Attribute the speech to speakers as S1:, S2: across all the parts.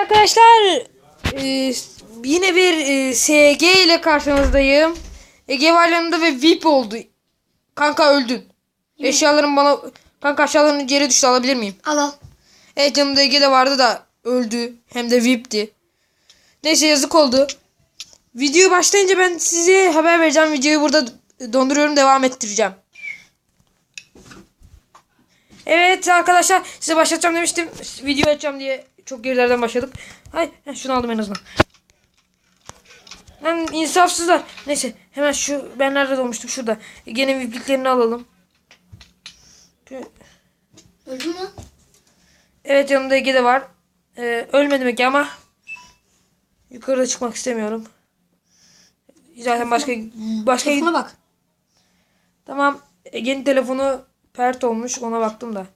S1: Arkadaşlar e, yine bir e, SG ile karşınızdayım. Ege var yanında ve VIP oldu. Kanka öldün. Eşyalarım bana... Kanka aşağılarını geri düştü alabilir miyim?
S2: Al al.
S1: Evet yanımda Ege de vardı da öldü. Hem de VIP'ti. Neyse yazık oldu. Video başlayınca ben size haber vereceğim. Videoyu burada donduruyorum devam ettireceğim. Evet arkadaşlar size başlatacağım demiştim. Video açacağım diye çok gerilerden başladık. Hay şunu aldım en azından. Lan insafsızlar. Neyse hemen şu ben nerede doğmuştum şurada. Gene VIP'liklerini alalım.
S2: Öldü mü?
S1: Evet yanımda Ege de var. Ee, ölmedim Ege ama yukarıda çıkmak istemiyorum. Zaten başka başka
S2: Telefona bak.
S1: tamam Ege'nin telefonu pert olmuş ona baktım da.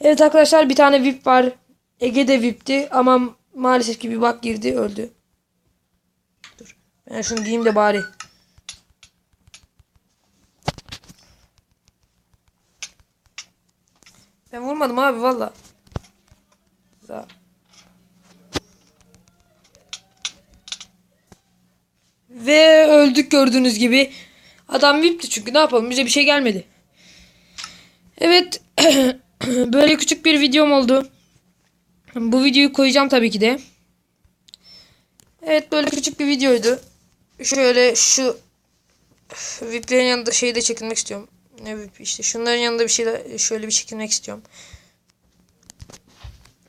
S1: Evet arkadaşlar bir tane VIP var. Ege de VIP'ti ama maalesef ki bir bak girdi öldü. Dur. Ben şunu giyeyim de bari. Ben vurmadım abi valla. Ve öldük gördüğünüz gibi. Adam VIP'ti çünkü ne yapalım bize bir şey gelmedi. Evet. Böyle küçük bir videom oldu. Bu videoyu koyacağım tabii ki de. Evet böyle küçük bir videoydu. Şöyle şu VIP'lerin yanında şeyi de çekilmek istiyorum. Ne VIP işte şunların yanında bir şey de şöyle bir çekilmek istiyorum.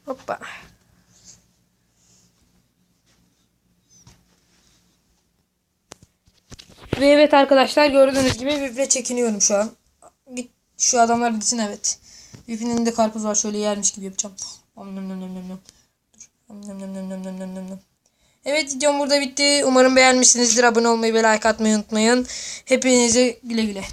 S1: Hoppa. Ve evet arkadaşlar gördüğünüz gibi VIP'le çekiniyorum şu an. Git şu adamlar gitsin evet. Yuppie'nin de karpuz var. Şöyle yermiş gibi yapacağım. Om nom nom nom nom nom. Dur. Nom. Evet videom burada bitti. Umarım beğenmişsinizdir. Abone olmayı ve like atmayı unutmayın. Hepinize güle güle.